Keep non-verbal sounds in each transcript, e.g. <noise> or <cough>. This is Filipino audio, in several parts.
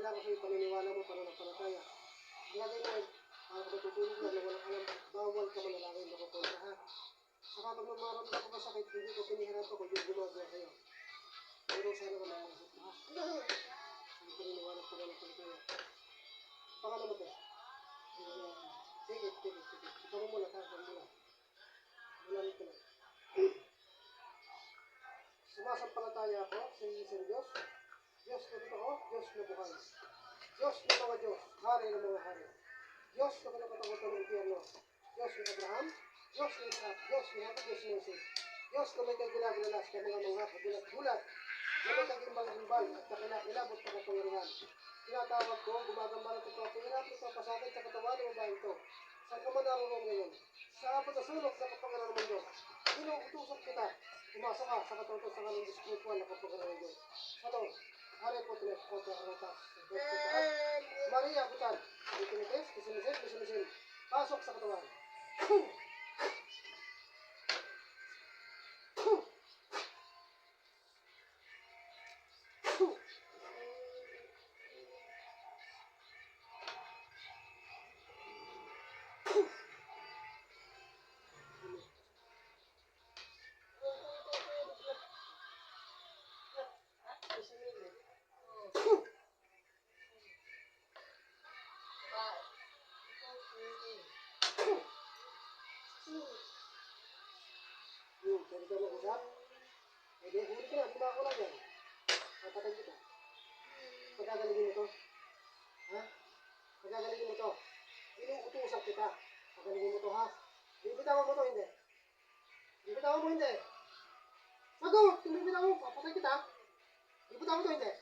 kailangan sa'yo paniniwala mo para napalataya. Lagay mo, para ka natutulog na na walang alam, bawal ka manalangin makukontra ha. Saka pag mamaramdam ko masakit, hindi ko pinihirap ako yung gumagawa sa'yo. Pero sana ka mamasok ha. Ang paniniwala para napalataya. Pangalan mo te? Sige, sige, sige. Ito mo muna, ha? Ito muna. Wala nito lang. <clears throat> Sumasampalataya ako sa Diyos. Diyos na totoo, Diyos na buhay. Diyos na mga Diyos, hari ng mga hari. Diyos na kalapatakutan ng impyerno. Diyos ni Abraham, Diyos ni Isaac, Diyos ni Jacob, Diyos ni Moses. Diyos na may kagilagilalas ka mga mga kagulat-gulat. Na may kagimbal-gimbal at kakilakilabot na kapangyarihan. Tinatawag ko, gumagambal at ito, pinirap ito pasakit sa katawan ng babae ito. Saan ka man ngayon? Sa abot na sulok sa kapangyarihan ng mundo. Inuutusan kita. Pumasok ka sa katotos sa kanong spiritual na kapangyarihan ng Diyos. Ano? Are po tinet ko sa arotas. Maria, butan. Itinitis, kisimisin, kisimisin. Pasok sa katawan. Ka mag-usap? Pwede, huli ka na, di ba ako lang yan? Papatay kita. Pagkagaligin mo to. Ha? Pagkagaligin mo to. Inuutusan kita. Pagkagaligin mo to, ha? Bibitawan mo to, hindi. Bibitawan mo, hindi. Sagot! Kung bibitawan mo, papatay kita. Bibitawan mo to, hindi.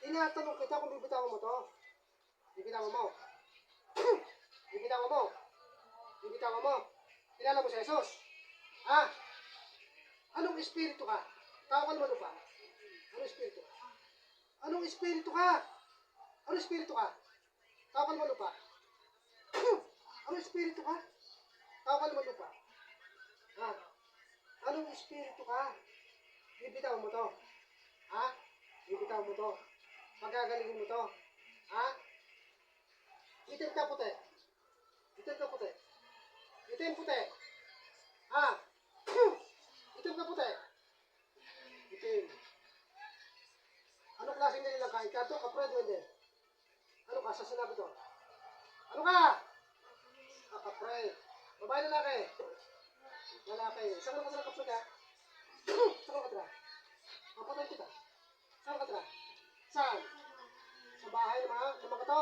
Tinatanong kita kung bibitawan mo to. Bibitawan mo. <clears throat> Bibitawan mo. Bibitawan mo. Kilala mo si Jesus? Ha? Espiritu ka? Tao ka naman ba? Anong espiritu ka? Anong espiritu ka? Anong espiritu ka? Tao ka naman ba? <clears throat> Anong espiritu ka? Tao ka naman ba? Ha? Anong espiritu ka? Bibitaw mo to. Ha? Bibitaw mo to. Pagagalingin mo to. Ha? Itim ka puti. Itim ka puti. Itim puti. Ha? <clears throat> Itim ka puti. Itim. Ano klase nila ka? Ikato, kapred hindi. Ano ka? Sa sinabi to? Ano ka? Ah, kapred. Babae lalaki. Lalaki. Saan ka sa kapred ka? Saan ka tira? Mapatay kita. Saan ka tira? Saan? Sa bahay ng mga, ng mga to?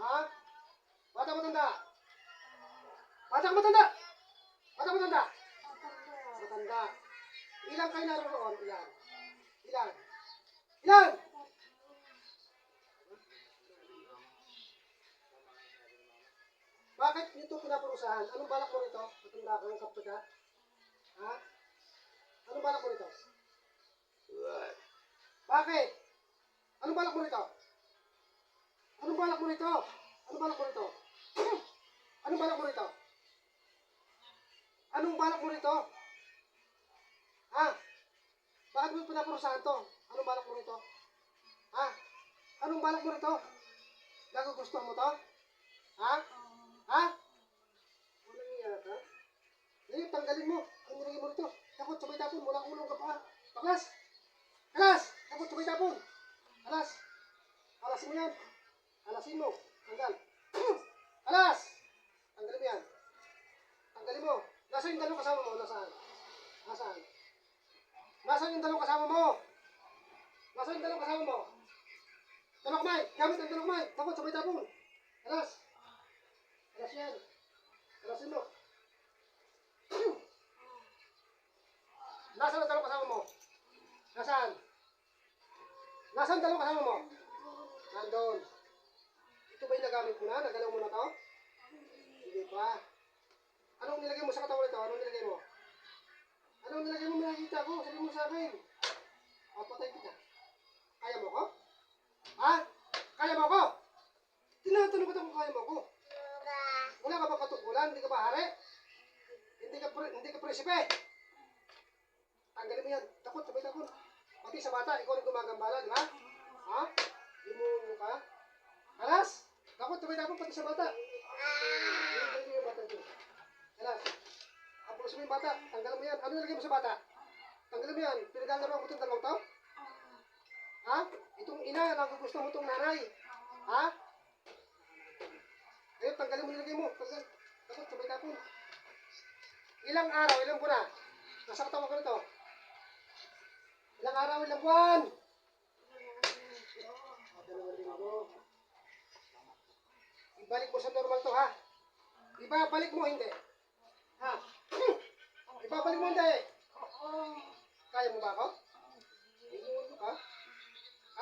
Ha? Bata matanda? Bata matanda? Bata matanda? Matanda. Ilan kayo naroon? Ilan? Ilan? Ilan? Bakit nito pinaparusahan? Anong balak mo rito? Matanda ka ng kapatid Ha? Anong balak mo rito? Bakit? Anong balak mo rito? Anong balak mo rito? Anong balak mo rito? <clears throat> Anong balak mo rito? Anong balak mo rito? Ha? Bakit mo pinaparusahan to? Anong balak mo rito? Ha? Anong balak mo rito? Nagugustuhan mo to? Ha? Ha? Walang iya ka? Ngayon, tanggalin mo. Ang nilagay mo rito. Takot, sabay tapon. Mula ulong ka pa. Baklas! Alas! Takot, sabay tapon. Alas! Alasin mo yan. Alasin mo. Tanggal. <clears throat> Alas! Tanggalin mo yan. Tanggalin mo. Nasaan yung dalawang kasama mo? Nasaan? Nasaan? Nasaan yung dalawang kasama mo? Nasaan yung dalawang kasama mo? Dalawang kamay! Gamit ang dalawang kamay! Takot, sabay tapon. Alas! Alas yan. Alasin mo. Nasaan ang dalawang kasama mo? Nasaan? Nasaan ang dalawang kasama mo? Nandun. Ito ba yung nagamit mo na? Nagalaw mo na to? Hindi pa. Anong nilagay mo sa katawan nito? Anong nilagay mo? Anong nilagay mo? Nakikita ko. Sabi mo sa akin. O, patay kita. Kaya mo ko? Ha? Kaya mo ko? Tinatanong ko kung kaya mo ko. Wala ka ba katukulan? Hindi ka ba hari? Hindi ka, hindi ka presipe? Tanggalin mo yan. Takot, sabay takot. Pati sa bata, ikaw rin gumagambala, di ba? Ha? Di mo ka? Alas! Takot, sabay takot, pati sa bata. Tanggalin mo yung bata dito. Alas. Apulos mo yung bata. Tanggalin mo yan. Ano nilagay mo sa bata? Tanggalin mo yan. Pinaglalaro mo itong dalawang tao? Ha? Itong ina, nagugusto mo itong nanay. Ha? Ayun, tanggalin mo nilagay mo. Tanggal. Takot, sabay tapon. Ilang araw, ilang buwan na? Nasa katawan ko nito. Ilang araw, ilang buwan? Dalawang linggo. Ibalik mo sa normal to, ha? Ibabalik mo, hindi. Ha? Ibabalik mo, hindi. Kaya mo ba ako? Ha?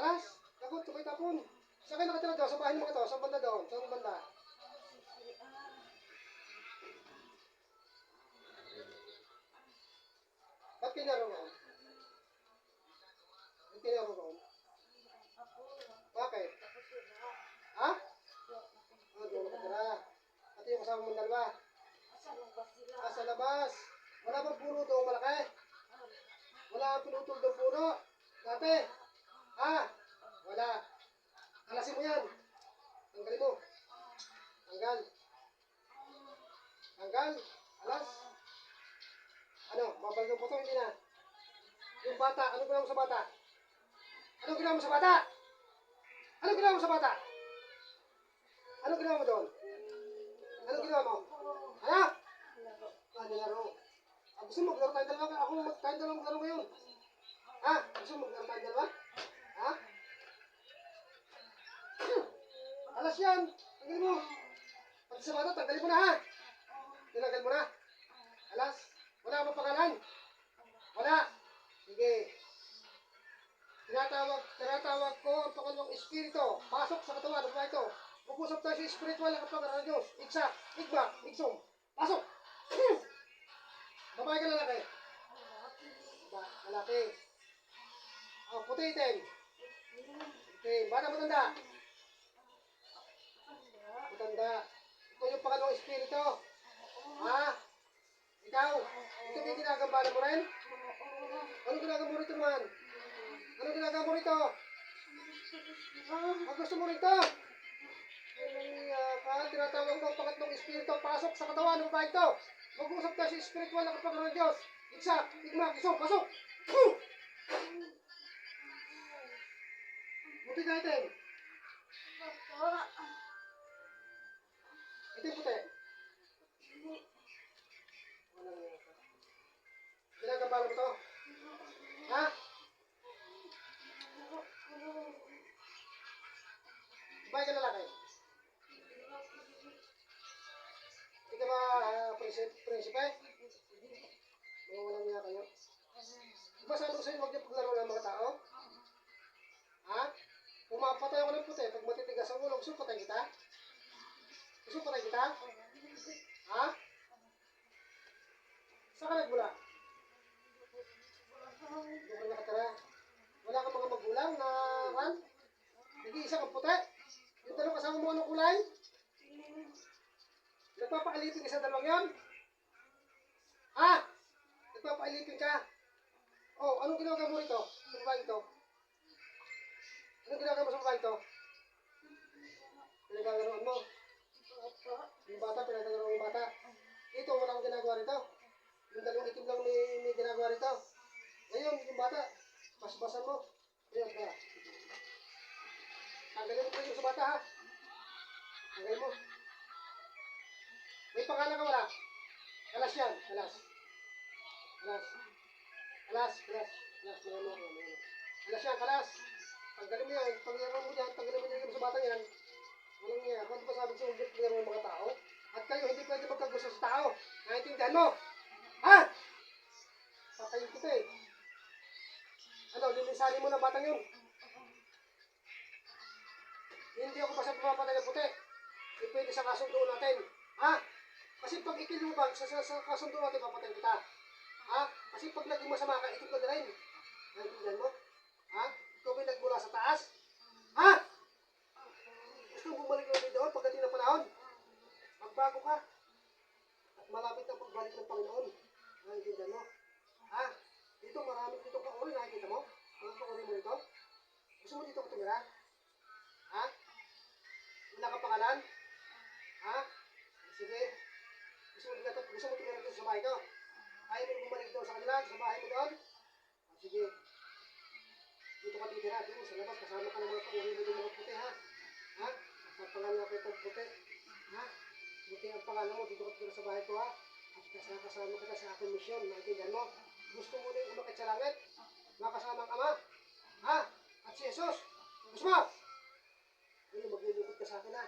Alas, takot, sabay tapon. Saan kayo nakatira doon? Sa bahay ng mga to? Sa banda doon? Sa banda? Ba't kayo naroon? Ba't Po hindi na. Yung bata, ano ginawa mo sa bata? Ano ginawa mo sa bata? Ano ginawa mo sa bata? Ano ginawa mo doon? Ano ginawa mo? Ano? Ah, nilaro. Ah, gusto mo maglaro tayo dalawa? Ako mag tayo dalawa maglaro ngayon. Ha? Gusto mo maglaro tayo dalawa? Ha? Alas yan! Tanggalin mo! Pati sa bata, tanggalin mo na ha! Tinanggal mo na! Alas! Wala ka pangalan? Wala! Sige. Tinatawag, tinatawag ko ang pangalawang espiritu. Pasok sa katawan. Ba ito? Mag-usap tayo sa spiritual na kapagaran ng Diyos. Iksa, igba, iksong. Pasok! Babae ka lalaki? Ba, lalaki. Oh, puti itim. Okay, bata matanda. Matanda. Ito yung pangalawang espiritu. Ha? Ikaw? Ito yung ginagambala mo rin? Ah, gusto mo rito? Ay, ka, tinatawag ko ang pangatlong espiritu. Pasok sa katawan ng bahay ito. Mag-usap tayo sa spiritual na kapagaran ng Diyos. Iksa, igma, isong, pasok! Buti ka Bahay ka lalaki? Hindi ba uh, prinsipe? walang niya kayo? Di ba sabi ko sa'yo, huwag niyo paglaro ng mga tao? Ha? Pumapatay ako ng puti, pag matitigas ang ulo, gusto patay kita? Gusto patay kita? Ha? Saan ka nagmula? Doon ka nakatara. Wala kang mga magulang na, kan? Nag-iisa kang puti? Yung dalawang kasama mo anong kulay? Nagpapaalipin ka sa dalawang yan? Ha? Nagpapaalipin ka? Oh, anong ginagawa mo? Sa babae ito? Anong ginagawa mo sa babae ito? Pinagagaroon mo? Yung bata, pinagagaroon mo yung bata. Dito, wala kang ginagawa rito. Yung dalawang itim lang may, may ginagawa rito. Ngayon, yung bata, basbasan mo. Ayan, kaya. Tanggalin mo yung sa bata, ha? Tanggalin mo. May pangalan ka wala? Kalas yan. Kalas. Kalas, kalas. Kalas, mga mga mga. Kalas yan, kalas. Tanggalin mo yan, pangyaran mo yan, tanggalin mo yan sa yan. Walang niya, kung pa sabi sa ulit ng mga tao, at kayo hindi pwede magkagusto sa tao. Naintindihan mo? Ha? Patayin kita eh. Ano, lilisanin mo na batang yun. Hindi ako basta pumapatay ng puti. Hindi pwede sa kasundo natin. Ha? Kasi pag ikilubag sa, sa, sa kasundo natin, papatay kita. Ha? Kasi pag naging masama ka, ikot ka na rin. Mo? Ha? Ikaw ba nagmula sa taas? Ha? Gusto mo bumalik ulit doon pagdating ng panahon? Magbago ka. At malapit ang pagbalik ng Panginoon. Naintindihan mo? Ha? Dito marami dito kauri, nakikita mo? Ang kauri mo dito? Gusto mo dito ka tumira? Wala ka pangalan? Ha? Sige. Gusto mo dito, gusto mo dito sa bahay ko? Ayaw mo bumalik doon sa kanila, sa bahay mo doon? Ah, sige. Dito ka titira, doon sa labas, kasama ka ng mga kauri mo doon mga puti, ha? Ha? Sa pangalan ko itong puti. Ha? Buti ang pangalan mo, dito ka titira sa bahay ko, ha? At kasama kasama kita sa aking misyon, naintindihan mo? Gusto mo na yung umakit sa langit? Makasama ang Ama? Ha? At si Jesus? Gusto mo? Ayun, maglilingkod ka sa akin, ha?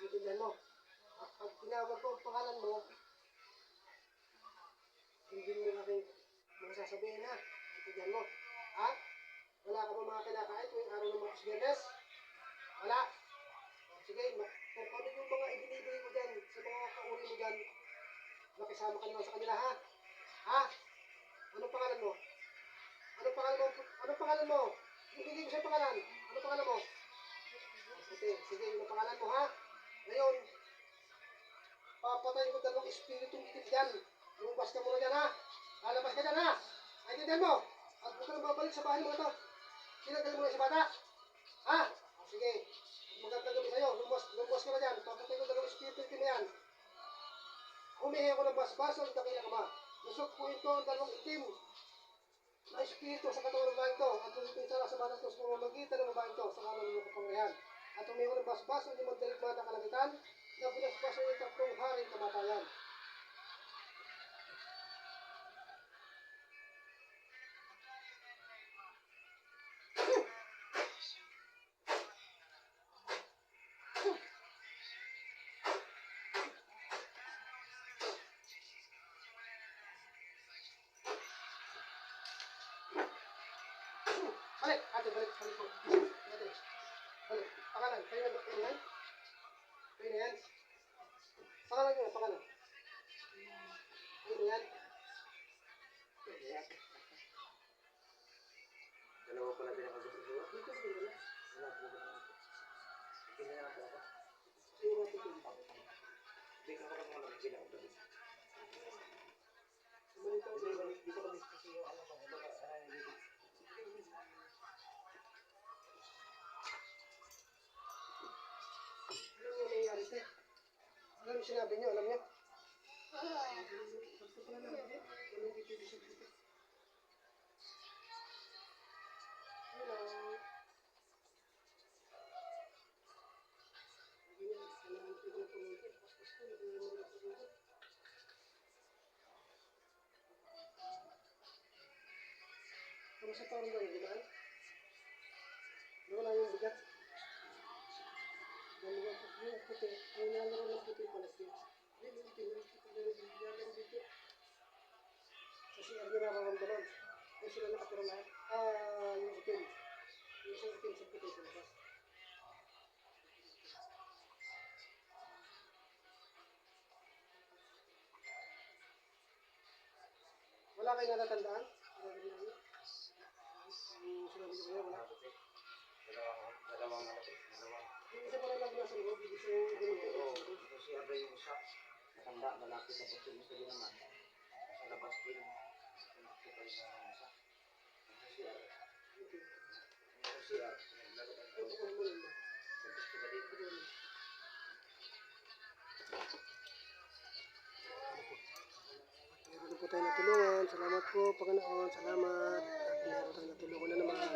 Naintindihan mo? At pag tinawag ko ang pangalan mo, hindi mo na rin mga sasabihin, ha? Naintindihan mo? Ha? Wala ka ba mga kinakain tuwing araw ng mga Biyernes? Wala. Sige, kung ano yung mga ibinibigay ko dyan sa mga kauri mo dyan, makisama ka naman sa kanila, ha? Ha? Anong pangalan mo? Anong pangalan mo? Anong pangalan mo? Hindi ko siya pangalan. Anong pangalan mo? Sige, sige, yung pangalan mo, ha? Ngayon, papatayin ko dalawang espiritu itik dyan. Lumabas ka muna dyan, ha? Lalabas ka dyan, ha? Naintindihan mo? At huwag ka babalik sa bahay mo ito. Sinagal mo na sa bata. Ha? O, sige. Magandang gabi sa'yo. Lumabas, lumabas ka na dyan. Papatayin ko dalawang espiritu itik na yan. Humihingi ako ng basbas ang dakila ka ba? Nasukpuin ko ang dalawang itim na espiritu sa katawan ng babaeng to at tulitin sa sa batas ko sa pamamagitan ng babaeng to sa kanan ng kapangyarihan. At humihingi ko ng basbas ang limang daligmata kalangitan na pinasbas ang tatlong haring kamatayan. Balik, ate, balik, balik ko. Ate, balik. Pangalan, kayo na, kayo na yan? Kayo na nyo, pangalan. Niyo sinabi niyo, alam niyo? Hello. Kamusta pa rin ba Wala kayo natatandaan? Yung. Dalawang, dalawang. Dalawang. Yung isa pala lang nasa loob, yung Oo, ganun. ito si Abra yung isa. Matanda, lalaki sa puso. Gusto din naman. Po, Panginoon. Salamat. At meron tayong natulungan na naman.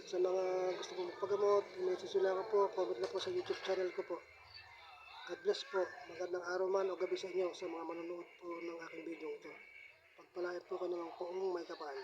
At sa mga gusto po magpagamot, i-message nyo lang ako po. Comment na po sa YouTube channel ko po. God bless po. Magandang araw man o gabi sa inyo sa mga manonood po ng aking video ito. Pagpalain po kayo ng poong may kapal.